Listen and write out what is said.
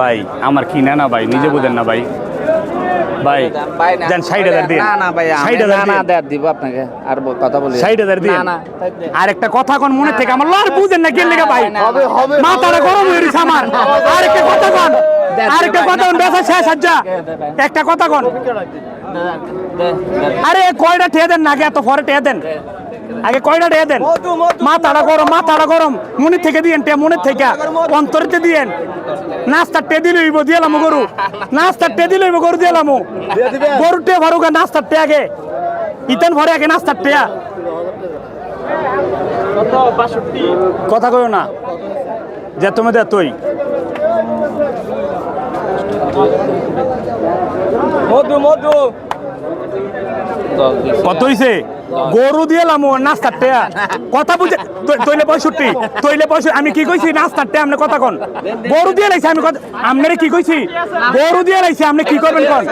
ভাই আমার কিনা না ভাই? নিজে বুঝেন না ভাই। ভাই ভাই দেন ষাট হাজার দিন। না না ভাই ষাট হাজার না না দিব আপনাকে। আর কথা বলি। ষাট হাজার দিন। না না আর একটা কথা কোন মনে থেকে আমার লর বুঝেন না ভাই। হবে, হবে, মাথাটা গরম হয়ে গেছে আমার। আর একটা কথা কোন। আর একটা কথা কোন বেসা শেষ আজ্জা একটা কথা কোন। আরে কয়টা ঠেয়ে দেন না আগে এত পরে ঠেয়ে দেন। আগে কয়টা ঠেয়ে দেন? মাথাটা গরম মাথাটা গরম। মনে থেকে দিয়েন টে মনে থেকে। অন্তরিতে দিয়েন। নাস্তা টে দিলে হইব দিলাম গরু। নাস্তা টে দিলে হইব গরু দিলাম গরু টে ভরুক নাস্তার টে আগে। ইতেন ভরে আগে নাস্তার টে কথা কইও না। যে তুমি দে তুই। মধু মধু। কত হইছে? গরু দিয়ে লামু, নাস্তার টেয়া। কথা বুঝে তৈলে পঁয়ষট্টি। তৈলে পঁয়ষট্টি, আমি কি কইছি? নাচ টেয়া, আপনি কথা কন। গরু দিয়ে লাইছি, আমি কথা আপনারে কি কইছি? গরু দিয়ে লাইছি, আপনি কি করবেন কন?